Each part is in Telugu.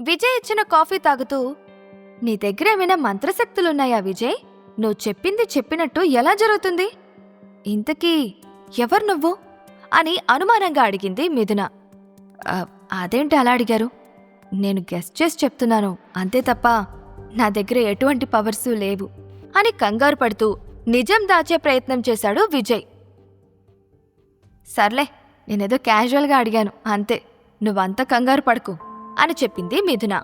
విజయ్ ఇచ్చిన కాఫీ తాగుతూ నీ దగ్గర ఏమైనా మంత్రశక్తులున్నాయా విజయ్? నువ్వు చెప్పింది చెప్పినట్టు ఎలా జరుగుతుంది? ఇంతకీ ఎవరు నువ్వు? అని అనుమానంగా అడిగింది మిథున. అదేంటి అలా అడిగారు? నేను గెస్ట్ చేసి చెప్తున్నాను అంతే తప్ప నా దగ్గర ఎటువంటి పవర్సు లేవు అని కంగారు పడుతూ నిజం దాచే ప్రయత్నం చేశాడు విజయ్. సర్లే నేనేదో క్యాజువల్గా అడిగాను అంతే నువ్వంత కంగారు పడకు. అని చెప్పింది మిథున.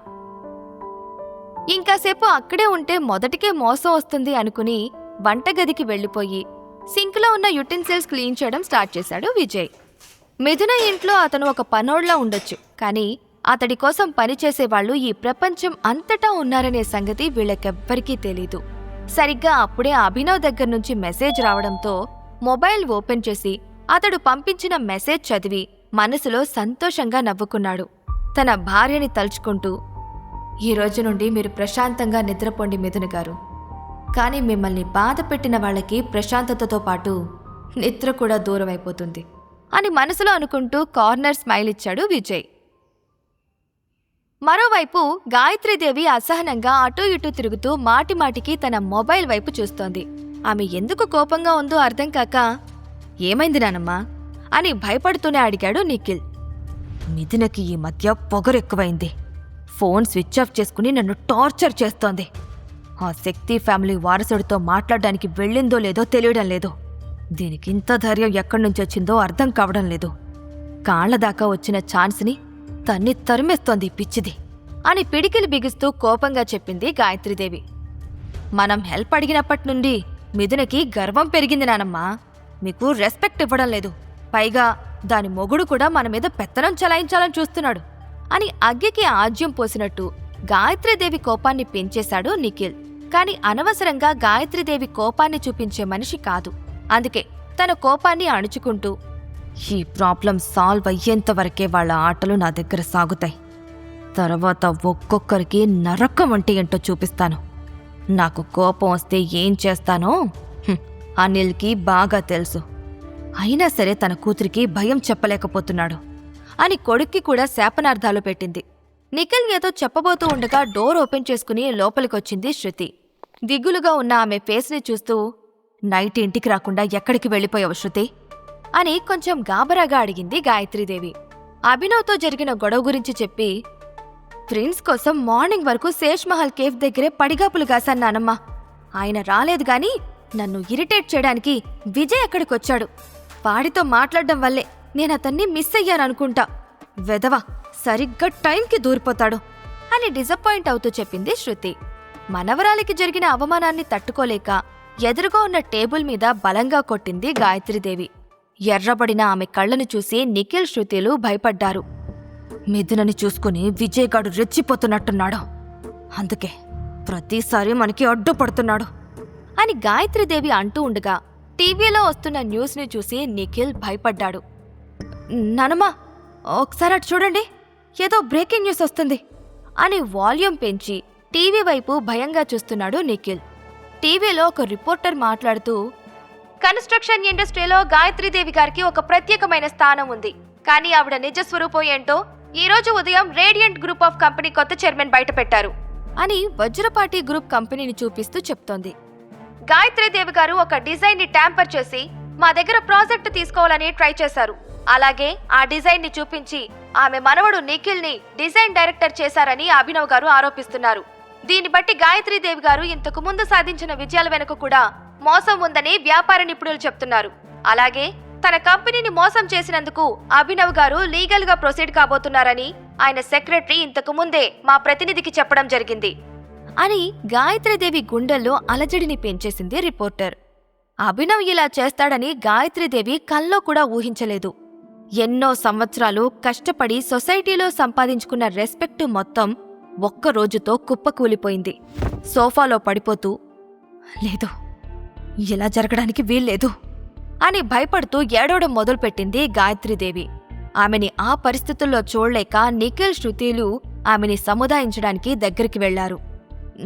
ఇంకాసేపు అక్కడే ఉంటే మొదటికే మోసం వస్తుంది అనుకుని వంటగదికి వెళ్ళిపోయి సింక్లో ఉన్న యుటెన్సిల్స్ క్లీన్ చేయడం స్టార్ట్ చేశాడు విజయ్. మిథున ఇంట్లో అతను ఒక పనోడ్లా ఉండొచ్చు కానీ అతడి కోసం పనిచేసేవాళ్ళు ఈ ప్రపంచం అంతటా ఉన్నారనే సంగతి వీళ్ళకెవ్వరికీ తెలీదు. సరిగ్గా అప్పుడే అభినవ్ దగ్గర నుంచి మెసేజ్ రావడంతో మొబైల్ ఓపెన్ చేసి అతడు పంపించిన మెసేజ్ చదివి మనసులో సంతోషంగా నవ్వుకున్నాడు. తన భార్యని తలుచుకుంటూ ఈ రోజు నుండి మీరు ప్రశాంతంగా నిద్రపోండి మిథున గారు. కానీ మిమ్మల్ని బాధ పెట్టిన వాళ్ళకి ప్రశాంతతతో పాటు నిద్ర కూడా దూరం అయిపోతుంది అని మనసులో అనుకుంటూ కార్నర్ స్మైల్ ఇచ్చాడు విజయ్. మరోవైపు గాయత్రీదేవి అసహనంగా అటూ ఇటూ తిరుగుతూ మాటిమాటికి తన మొబైల్ వైపు చూస్తోంది. ఆమె ఎందుకు కోపంగా ఉందో అర్థం కాక ఏమైంది నానమ్మా? అని భయపడుతూనే అడిగాడు నిఖిల్. మిథునకి ఈ మధ్య పొగరెక్కువైంది ఫోన్ స్విచ్ ఆఫ్ చేసుకుని నన్ను టార్చర్ చేస్తోంది. ఆ శక్తి ఫ్యామిలీ వారసుడితో మాట్లాడడానికి వెళ్ళిందో లేదో తెలియడం లేదు. దీనికి ఇంత ధైర్యం ఎక్కడి నుంచి వచ్చిందో అర్థం కావడం లేదు. కాళ్ళ దాకా వచ్చిన ఛాన్స్ని తన్ని తరిమేస్తోంది పిచ్చిది అని పిడికిలు బిగిస్తూ కోపంగా చెప్పింది గాయత్రీదేవి. మనం హెల్ప్ అడిగినప్పటి నుండి మిథునకి గర్వం పెరిగింది నానమ్మా. మీకు రెస్పెక్ట్ ఇవ్వడం లేదు. పైగా దాని మొగుడు కూడా మన మీద పెత్తనం చలాయించాలని చూస్తున్నాడు అని అగ్గికి ఆజ్యం పోసినట్టు గాయత్రీదేవి కోపాన్ని పెంచేశాడు నిఖిల్. కాని అనవసరంగా గాయత్రీదేవి కోపాన్ని చూపించే మనిషి కాదు. అందుకే తన కోపాన్ని అణుచుకుంటూ ఈ ప్రాబ్లం సాల్వ్ అయ్యేంత వరకే వాళ్ళ ఆటలు నా దగ్గర సాగుతాయి. తర్వాత ఒక్కొక్కరికి నరకం అంటే ఏంటో చూపిస్తాను. నాకు కోపం వస్తే ఏం చేస్తానో అనిల్కి బాగా తెలుసు. అయినా సరే తన కూతురికి భయం చెప్పలేకపోతున్నాడు. అని కొడుక్కి కూడా శాపనార్థాలు పెట్టింది. నిఖిల్ ఏదో చెప్పబోతూ ఉండగా డోర్ ఓపెన్ చేసుకుని లోపలికొచ్చింది శృతి. దిగులుగా ఉన్న ఆమె ఫేస్ని చూస్తూ నైట్ ఇంటికి రాకుండా ఎక్కడికి వెళ్ళిపోయావు శృతి? అని కొంచెం గాబరాగా అడిగింది గాయత్రీదేవి. అభినవ్తో జరిగిన గొడవ గురించి చెప్పి ప్రిన్స్ కోసం మార్నింగ్ వరకు శేష్ మహల్ కేఫ్ దగ్గరే పడిగాపులు కాశాను నానమ్మ. ఆయన రాలేదు గాని నన్ను ఇరిటేట్ చేయడానికి విజయ్ అక్కడికొచ్చాడు వాడితో మాట్లాడడం వల్లే నేను అతన్ని మిస్ అయ్యాననుకుంటా. వెదవా సరిగ్గా టైంకి దూరిపోతాడు అని డిసప్పాయింట్ అవుతూ చెప్పింది శృతి. మనవరాలికి జరిగిన అవమానాన్ని తట్టుకోలేక ఎదురుగా ఉన్న టేబుల్ మీద బలంగా కొట్టింది గాయత్రీదేవి. ఎర్రబడిన ఆమె కళ్ళను చూసి నిఖిల్ శృతిలు భయపడ్డారు. మిథునని చూసుకుని విజయగాడు రెచ్చిపోతున్నట్టున్నాడు. అందుకే ప్రతిసారి మనకి అడ్డుపడుతున్నాడు అని గాయత్రీదేవి అంటూ ఉండగా టీవీలో వస్తున్న న్యూస్ని చూసి నిఖిల్ భయపడ్డాడు. ననమా ఒకసారి అటు చూడండి. ఏదో బ్రేకింగ్ న్యూస్ వస్తుంది అని వాల్యూమ్ పెంచి టీవీ వైపు భయంగా చూస్తున్నాడు నిఖిల్. టీవీలో ఒక రిపోర్టర్ మాట్లాడుతూ కన్స్ట్రక్షన్ ఇండస్ట్రీలో గాయత్రీదేవి గారికి ఒక ప్రత్యేకమైన స్థానం ఉంది. కానీ ఆవిడ నిజ స్వరూపం ఏంటో ఈ రోజు ఉదయం రేడియంట్ గ్రూప్ ఆఫ్ కంపెనీ కొత్త చైర్మన్ బయట పెట్టారు అని వజ్రపాటి గ్రూప్ కంపెనీని చూపిస్తూ చెప్తోంది. గాయత్రీదేవి గారు ఒక డిజైన్ని ట్యాంపర్ చేసి మా దగ్గర ప్రాజెక్ట్ తీసుకోవాలని ట్రై చేశారు. అలాగే ఆ డిజైన్ని చూపించి ఆమె మనవడు నిఖిల్ని డిజైన్ డైరెక్టర్ చేశారని అభినవ్ గారు ఆరోపిస్తున్నారు. దీన్ని బట్టి గాయత్రీదేవి గారు ఇంతకు ముందు సాధించిన విజయాల వెనుక కూడా మోసం ఉందని వ్యాపార నిపుణులు చెప్తున్నారు. అలాగే తన కంపెనీని మోసం చేసినందుకు అభినవ్ గారు లీగల్గా ప్రొసీడ్ కాబోతున్నారని ఆయన సెక్రటరీ ఇంతకు ముందే మా ప్రతినిధికి చెప్పడం జరిగింది. అని గాయత్రీదేవి గుండెల్లో అలజడిని పెంచేసింది రిపోర్టర్. అభినవ్ ఇలా చేస్తాడని గాయత్రీదేవి కల్లో కూడా ఊహించలేదు. ఎన్నో సంవత్సరాలు కష్టపడి సొసైటీలో సంపాదించుకున్న రెస్పెక్ట్ మొత్తం ఒక్క రోజుతో కుప్పకూలిపోయింది. సోఫాలో పడిపోతూ లేదు ఇలా జరగడానికి వీల్లేదు అని భయపడుతూ ఏడవడం మొదలుపెట్టింది గాయత్రీదేవి. ఆమెని ఆ పరిస్థితుల్లో చూడలేక నిఖిల్ శృతిలు ఆమెని సముదాయించడానికి దగ్గరికి వెళ్ళారు.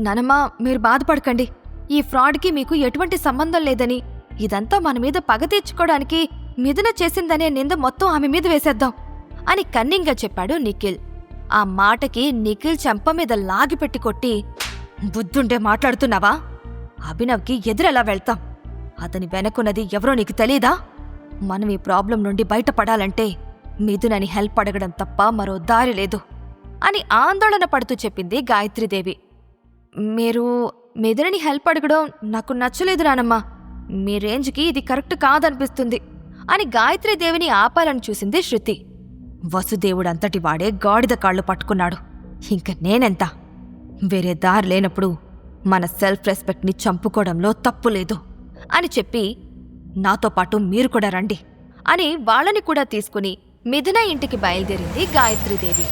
ననమా మీరు బాధపడకండి. ఈ ఫ్రాడ్కి మీకు ఎటువంటి సంబంధం లేదని. ఇదంతా మన మీద పగ తీర్చుకోవడానికి మిథున చేసిందనే నింద మొత్తం ఆమె మీద వేసేద్దాం అని కన్నింగ్గా చెప్పాడు నిఖిల్. ఆ మాటకి నిఖిల్ చెంప మీద లాగిపెట్టి కొట్టి బుద్ధుండే మాట్లాడుతున్నావా? అభినవ్కి ఎదురెలా వెళ్తాం? అతని వెనకున్నది ఎవరో నీకు తెలీదా? మనం ఈ ప్రాబ్లం నుండి బయటపడాలంటే మిథునని హెల్ప్ అడగడం తప్ప మరో దారి లేదు అని ఆందోళన పడుతూ చెప్పింది గాయత్రీదేవి. మీరు మిథునని హెల్ప్ అడగడం నాకు నచ్చలేదు రానమ్మా మీ రేంజ్కి ఇది కరెక్ట్ కాదనిపిస్తుంది అని గాయత్రీదేవిని ఆపాలని చూసింది శృతి. వసుదేవుడంతటి వాడే గాడిద కాళ్ళు పట్టుకున్నాడు. ఇంక నేనెంత? వేరే దారి లేనప్పుడు మన సెల్ఫ్ రెస్పెక్ట్ని చంపుకోవడంలో తప్పు లేదు అని చెప్పి నాతో పాటు మీరు కూడా రండి అని వాళ్ళని కూడా తీసుకుని మిథున ఇంటికి బయలుదేరింది గాయత్రీదేవి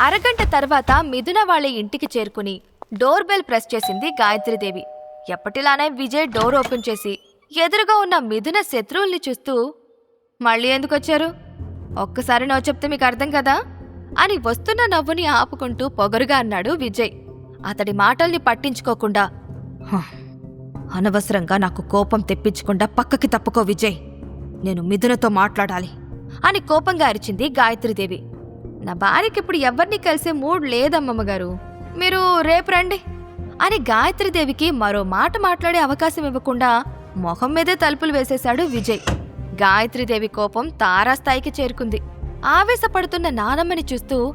అరగంట తర్వాత మిథున వాళ్ళ ఇంటికి చేరుకుని డోర్ బెల్ ప్రెస్ చేసింది గాయత్రీదేవి. ఎప్పటిలానే విజయ్ డోర్ ఓపెన్ చేసి ఎదురుగా ఉన్న మిథున శత్రువుల్ని చూస్తూ మళ్ళీ ఎందుకు వచ్చారు? ఒక్కసారి నవ్వు చెప్తే మీకు అర్థం కదా? అని వస్తున్న నవ్వుని ఆపుకుంటూ పొగరుగా అన్నాడు విజయ్. అతడి మాటల్ని పట్టించుకోకుండా "హ, అనవసరంగా నాకు కోపం తెప్పించకుండా పక్కకి తప్పుకో విజయ్. నేను మిథునతో మాట్లాడాలి అని కోపంగా అరిచింది గాయత్రీదేవి. నా భార్యకి ఇప్పుడు ఎవరిని కలిసే మూడ్ లేదమ్మమ్మ గారు. మీరు రేపు రండి. అని గాయత్రీదేవికి మరో మాట మాట్లాడే అవకాశం ఇవ్వకుండా మొహం మీదే తలుపులు వేసేశాడు విజయ్. గాయత్రీదేవి కోపం తారాస్థాయికి చేరుకుంది. ఆవేశపడుతున్న నానమ్మని చూస్తూ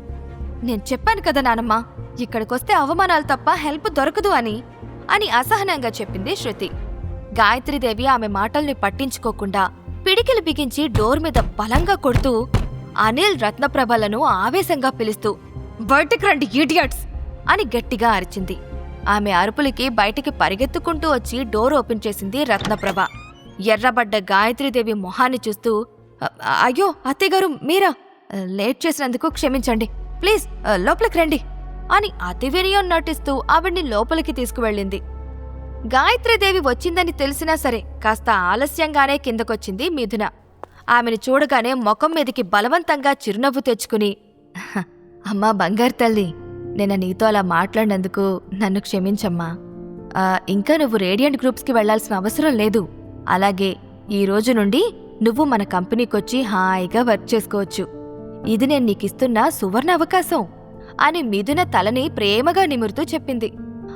నేను చెప్పాను కదా నానమ్మ ఇక్కడికొస్తే అవమానాలు తప్ప హెల్ప్ దొరకదు అని అని అసహనంగా చెప్పింది శృతి. గాయత్రీదేవి ఆమె మాటల్ని పట్టించుకోకుండా పిడికిలు బిగించి డోర్ మీద బలంగా కొడుతూ అనిల్ రత్నప్రభలను ఆవేశంగా పిలుస్తూ బయటికి రండి ఈడియట్స్ అని గట్టిగా అరిచింది. ఆమె అరుపులకి బయటికి పరిగెత్తుకుంటూ వచ్చి డోర్ ఓపెన్ చేసింది రత్నప్రభ. ఎర్రబడ్డ గాయత్రీదేవి మొహాన్ని చూస్తూ అయ్యో అత్తయ్యగారు మీరా? లేట్ చేసినందుకు క్షమించండి. ప్లీజ్ లోపలికి రండి! అని అతి వినయం నటిస్తూ ఆవిడ్ని లోపలికి తీసుకువెళ్ళింది. గాయత్రీదేవి వచ్చిందని తెలిసినా సరే కాస్త ఆలస్యంగానే కిందకొచ్చింది మిథున. ఆమెను చూడగానే ముఖం మీదకి బలవంతంగా చిరునవ్వు తెచ్చుకుని "హ, అమ్మా బంగారు తల్లి నిన్న నీతో అలా మాట్లాడినందుకు నన్ను క్షమించమ్మా. ఇంకా నువ్వు రేడియంట్ గ్రూప్స్కి వెళ్ళాల్సిన అవసరం లేదు. అలాగే ఈ రోజు నుండి నువ్వు మన కంపెనీకొచ్చి హాయిగా వర్క్ చేసుకోవచ్చు. ఇది నేను నీకిస్తున్న సువర్ణ అవకాశం అని మిథున తలని ప్రేమగా నిమురుతూ చెప్పింది.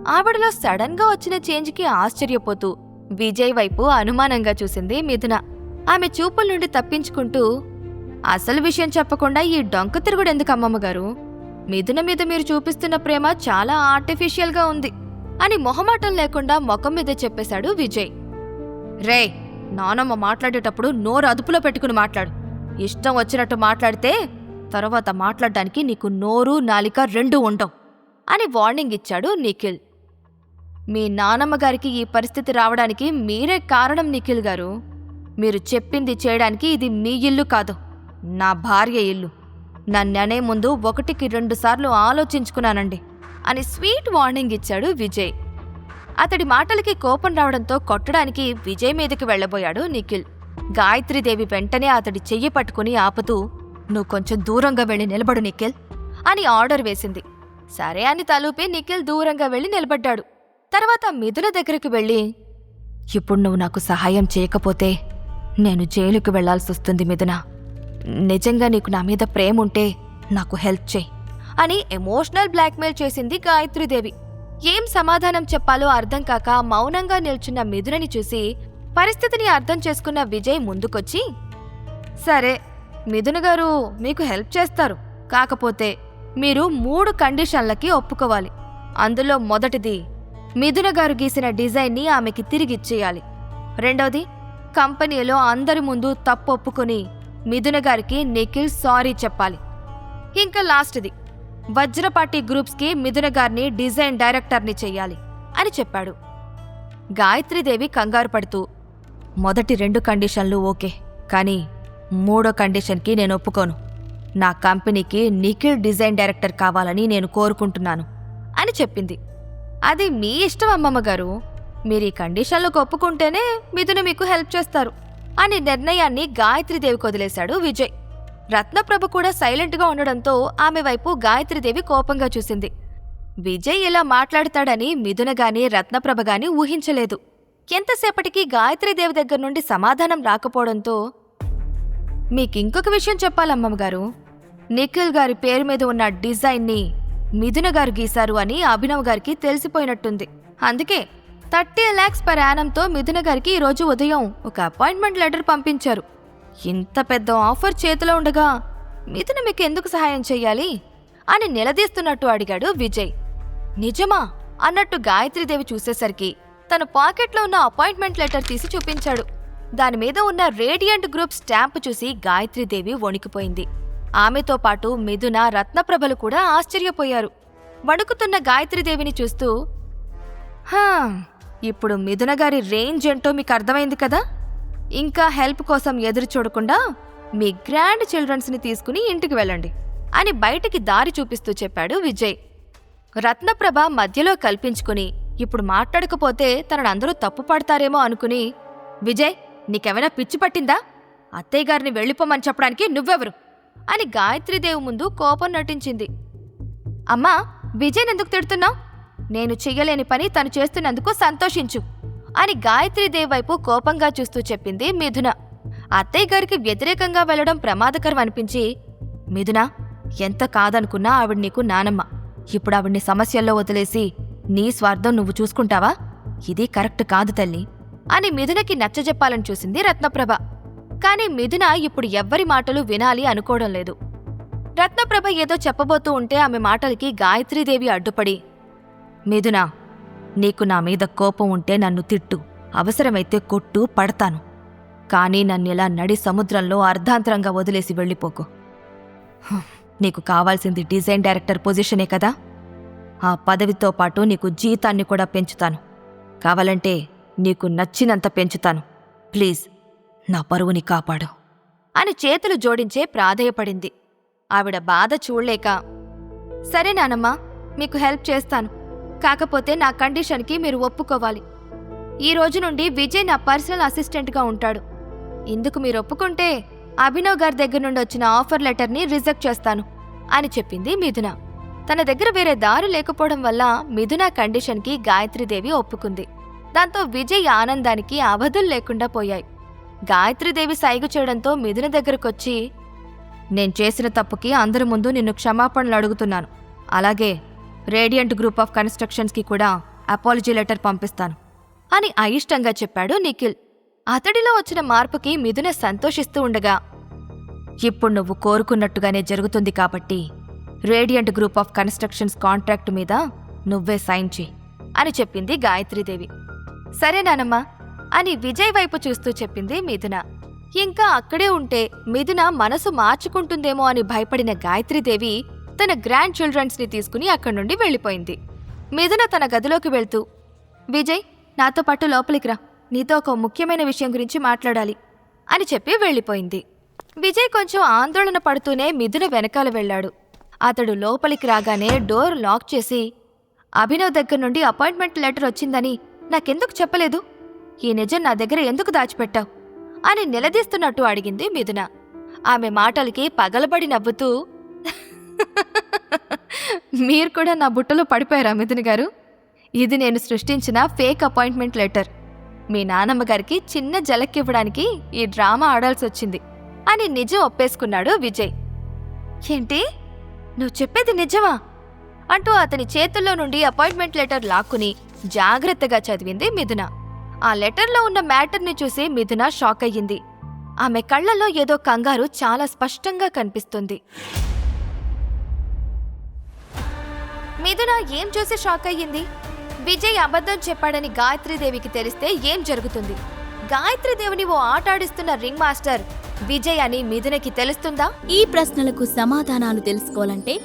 ఆవిడలో సడన్గా వచ్చిన చేంజ్కి ఆశ్చర్యపోతూ విజయ్ వైపు అనుమానంగా చూసింది మిథున. ఆమె చూపుల నుండి తప్పించుకుంటూ అసలు విషయం చెప్పకుండా ఈ డొంక తిరుగుడు ఎందుకు అమ్మమ్మగారు మిథున మీద మీరు చూపిస్తున్న ప్రేమ చాలా ఆర్టిఫిషియల్గా ఉంది అని మొహమాటం లేకుండా ముఖం మీద చెప్పేశాడు విజయ్. రే నానమ్మ మాట్లాడేటప్పుడు నోరు అదుపులో పెట్టుకుని మాట్లాడు. ఇష్టం వచ్చినట్టు మాట్లాడితే తర్వాత మాట్లాడడానికి నీకు నోరు నాలిక రెండూ ఉండవు అని వార్నింగ్ ఇచ్చాడు నిఖిల్. మీ నానమ్మ గారికి ఈ పరిస్థితి రావడానికి మీరే కారణం నిఖిల్ గారు. మీరు చెప్పింది చేయడానికి ఇది మీ ఇల్లు కాదు. నా భార్య ఇల్లు. నన్ననే ముందు ఒకటికి రెండు సార్లు ఆలోచించుకున్నానండి అని స్వీట్ వార్నింగ్ ఇచ్చాడు విజయ్. అతడి మాటలకి కోపం రావడంతో కొట్టడానికి విజయ్ మీదకి వెళ్ళబోయాడు నిఖిల్. గాయత్రీదేవి వెంటనే అతడి చెయ్యి పట్టుకుని ఆపుతూ నువ్వు కొంచెం దూరంగా వెళ్ళి నిలబడు నిఖిల్ అని ఆర్డర్ వేసింది. సరే అని తలూపి నిఖిల్ దూరంగా వెళ్ళి నిలబడ్డాడు. తర్వాత మిథున దగ్గరికి వెళ్ళి ఇప్పుడు నువ్వు నాకు సహాయం చేయకపోతే నేను జైలుకు వెళ్ళాల్సి వస్తుంది మిథున. నిజంగా నీకు నా మీద ప్రేమ ఉంటే నాకు హెల్ప్ చేయి అని ఎమోషనల్ బ్లాక్మెయిల్ చేసింది గాయత్రీదేవి. ఏం సమాధానం చెప్పాలో అర్థం కాక మౌనంగా నిల్చున్న మిథునని చూసి పరిస్థితిని అర్థం చేసుకున్న విజయ్ ముందుకొచ్చి సరే మిథున గారు మీకు హెల్ప్ చేస్తారు. కాకపోతే మీరు మూడు కండిషన్లకి ఒప్పుకోవాలి. అందులో మొదటిది మిథున గారు గీసిన డిజైన్ని ఆమెకి తిరిగిచ్చేయాలి రెండవది కంపెనీలో అందరి ముందు తప్పు ఒప్పుకొని మిథున గారికి నిఖిల్ సారీ చెప్పాలి. ఇంకా లాస్ట్ది వజ్రపాటి గ్రూప్స్కి మిథున గారిని డిజైన్ డైరెక్టర్ని చెయ్యాలి అని చెప్పాడు. గాయత్రీదేవి కంగారు పడుతూ మొదటి రెండు కండిషన్లు ఓకే కానీ మూడో కండిషన్కి నేను ఒప్పుకోను. నా కంపెనీకి నిఖిల్ డిజైన్ డైరెక్టర్ కావాలని నేను కోరుకుంటున్నాను అని చెప్పింది. అది మీ ఇష్టం అమ్మమ్మ గారు. మీరు ఈ కండిషన్లకు ఒప్పుకుంటేనే మిథున మీకు హెల్ప్ చేస్తారు అని నిర్ణయాన్ని గాయత్రీదేవికి వదిలేశాడు విజయ్. రత్నప్రభ కూడా సైలెంట్గా ఉండడంతో ఆమె వైపు గాయత్రీదేవి కోపంగా చూసింది. విజయ్ ఇలా మాట్లాడతాడని మిథున గాని రత్నప్రభ గాని ఊహించలేదు. ఎంతసేపటికి గాయత్రీదేవి దగ్గర నుండి సమాధానం రాకపోవడంతో మీకింకొక విషయం చెప్పాలమ్మమ్మ గారు. నిఖిల్ గారి పేరు మీద ఉన్న డిజైన్ని మిథున గారు గీశారు అని అభినవ్ గారికి తెలిసిపోయినట్టుంది. అందుకే థర్టీ ల్యాక్స్ పర్ యానంతో మిథున గారికి ఈరోజు ఉదయం ఒక అపాయింట్మెంట్ లెటర్ పంపించారు. ఇంత పెద్ద ఆఫర్ చేతిలో ఉండగా మిథున మీకు ఎందుకు సహాయం చెయ్యాలి? అని నిలదీస్తున్నట్టు అడిగాడు విజయ్. నిజమా? అన్నట్టు గాయత్రీదేవి చూసేసరికి తన పాకెట్లో ఉన్న అపాయింట్మెంట్ లెటర్ తీసి చూపించాడు. దాని మీద ఉన్న రేడియంట్ గ్రూప్ స్టాంప్ చూసి గాయత్రీదేవి వణికిపోయింది. ఆమెతో పాటు మిథున రత్నప్రభలు కూడా ఆశ్చర్యపోయారు. వణుకుతున్న గాయత్రీదేవిని చూస్తూ హా ఇప్పుడు మిథున గారి రేంజ్ ఏంటో మీకు అర్థమైంది కదా? ఇంకా హెల్ప్ కోసం ఎదురు చూడకుండా మీ గ్రాండ్ చిల్డ్రన్స్ని తీసుకుని ఇంటికి వెళ్ళండి అని బయటికి దారి చూపిస్తూ చెప్పాడు విజయ్. రత్నప్రభ మధ్యలో కల్పించుకుని ఇప్పుడు మాట్లాడకపోతే తనని అందరూ తప్పు పడతారేమో అనుకుని విజయ్ నీకేమైనా పిచ్చి పట్టిందా? అత్తయ్య గారిని వెళ్ళిపోమని చెప్పడానికి నువ్వెవరు? అని గాయత్రీదేవి ముందు కోపం నటించింది. అమ్మా విజయ్ ఎందుకు తిడుతున్నావు? నేను చెయ్యలేని పని తను చేస్తున్నందుకు సంతోషించు అని గాయత్రీదేవి వైపు కోపంగా చూస్తూ చెప్పింది మిథున. అత్తయ్య గారికి వ్యతిరేకంగా వెళ్ళడం ప్రమాదకరం అనిపించి మిథున ఎంత కాదనుకున్నా ఆవిడ నీకు నానమ్మ. ఇప్పుడు ఆవిడ్ని సమస్యల్లో వదిలేసి నీ స్వార్థం నువ్వు చూసుకుంటావా? ఇది కరెక్ట్ కాదు తల్లి అని మిథునకి నచ్చజెప్పాలని చూసింది రత్నప్రభ. కానీ మిథున ఇప్పుడు ఎవ్వరి మాటలు వినాలి అనుకోవడం లేదు. రత్నప్రభ ఏదో చెప్పబోతూ ఉంటే ఆమె మాటలకి గాయత్రీదేవి అడ్డుపడి మిథునా నీకు నా మీద కోపం ఉంటే నన్ను తిట్టు. అవసరమైతే కొట్టు పడతాను. కానీ నన్నిలా నడి సముద్రంలో అర్ధాంతరంగా వదిలేసి వెళ్ళిపోకు. నీకు కావాల్సింది డిజైన్ డైరెక్టర్ పొజిషనే కదా? ఆ పదవితో పాటు నీకు జీతాన్ని కూడా పెంచుతాను. కావాలంటే నీకు నచ్చినంత పెంచుతాను. ప్లీజ్ నా పరువుని కాపాడు. అని చేతులు జోడించే ప్రాధేయపడింది. ఆవిడ బాధ చూడలేక సరే నానమ్మా మీకు హెల్ప్ చేస్తాను. కాకపోతే నా కండిషన్కి మీరు ఒప్పుకోవాలి. ఈ రోజు నుండి విజయ్ నా పర్సనల్ అసిస్టెంట్గా ఉంటాడు. ఇందుకు మీరు ఒప్పుకుంటే అభినవ్ గారి దగ్గర నుండి వచ్చిన ఆఫర్ లెటర్ని రిజెక్ట్ చేస్తాను అని చెప్పింది మిథున. తన దగ్గర వేరే దారి లేకపోవడం వల్ల మిథున కండిషన్కి గాయత్రీదేవి ఒప్పుకుంది. దాంతో విజయ్ ఆనందానికి అవధులు లేకుండా పోయాయి. గాయత్రీదేవి సైగ చేయడంతో మిథున దగ్గరకొచ్చి నేను చేసిన తప్పుకి అందరి ముందు నిన్ను క్షమాపణలు అడుగుతున్నాను. అలాగే రేడియంట్ గ్రూప్ ఆఫ్ కన్స్ట్రక్షన్స్కి కూడా అపాలజీ లెటర్ పంపిస్తాను. అని అయిష్టంగా చెప్పాడు నిఖిల్. అతడిలో వచ్చిన మార్పుకి మిథున సంతోషిస్తూ ఉండగా ఇప్పుడు నువ్వు కోరుకున్నట్టుగానే జరుగుతుంది కాబట్టి radiant group of constructions contract మీద నువ్వే సైన్ చేయి అని చెప్పింది గాయత్రీదేవి. సరే నానమ్మా అని విజయ్ వైపు చూస్తూ చెప్పింది మిథున. ఇంకా అక్కడే ఉంటే మిథున మనసు మార్చుకుంటుందేమో అని భయపడిన గాయత్రీదేవి తన గ్రాండ్ చిల్డ్రన్స్ని తీసుకుని అక్కడి నుండి వెళ్ళిపోయింది. మిథున తన గదిలోకి వెళ్తూ విజయ్ నాతో పాటు లోపలికి రా. నీతో ఒక ముఖ్యమైన విషయం గురించి మాట్లాడాలి అని చెప్పి వెళ్ళిపోయింది. విజయ్ కొంచెం ఆందోళన పడుతూనే మిథున వెనకాల వెళ్ళాడు. అతడు లోపలికి రాగానే డోర్ లాక్ చేసి అభినవ్ దగ్గర నుండి అపాయింట్మెంట్ లెటర్ వచ్చిందని నాకెందుకు చెప్పలేదు? ఈ నిజం నా దగ్గర ఎందుకు దాచిపెట్టావు? అని నిలదీస్తున్నట్టు అడిగింది మిథున. ఆమె మాటలకి పగలబడి నవ్వుతూ మీరు కూడా నా బుట్టలో పడిపోయారా మిథున గారు? ఇది నేను సృష్టించిన ఫేక్ అపాయింట్మెంట్ లెటర్ మీ నానమ్మ గారికి చిన్న జలక్కివ్వడానికి ఈ డ్రామా ఆడాల్సి వచ్చింది. అని నిజం ఒప్పేసుకున్నాడు విజయ్. ఏంటి? నువ్వు చెప్పేది నిజమా? అంటూ అతని చేతుల్లో నుండి అపాయింట్మెంట్ లెటర్ లాక్కుని జాగ్రత్తగా చదివింది మిథున. ఆ లెటర్లో ఉన్న మ్యాటర్ని చూసి మిథున షాక్ అయ్యింది. ఆమె కళ్ళల్లో ఏదో కంగారు చాలా స్పష్టంగా కనిపిస్తుంది. మిథున ఏం చూసి షాక్ అయ్యింది? విజయ్ అబద్ధం చెప్పాడని గాయత్రీదేవికి తెలిస్తే ఏం జరుగుతుంది? గాయత్రీదేవిని ఓ ఆట ఆడిస్తున్న రింగ్ మాస్టర్ విజయ్ అని మిథునకి తెలుస్తుందా? ఈ ప్రశ్నలకు సమాధానాలు తెలుసుకోవాలంటే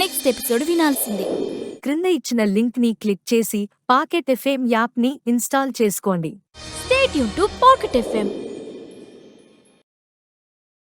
నెక్స్ట్ ఎపిసోడ్ వినాల్సిందే. క్రింద ఇచ్చిన లింక్ని క్లిక్ చేసి పాకెట్ ఎఫ్ఎం యాప్ని ఇన్స్టాల్ చేసుకోండి. స్టేట్ యూన్ టు పాకెట్ ఎఫ్ఎం.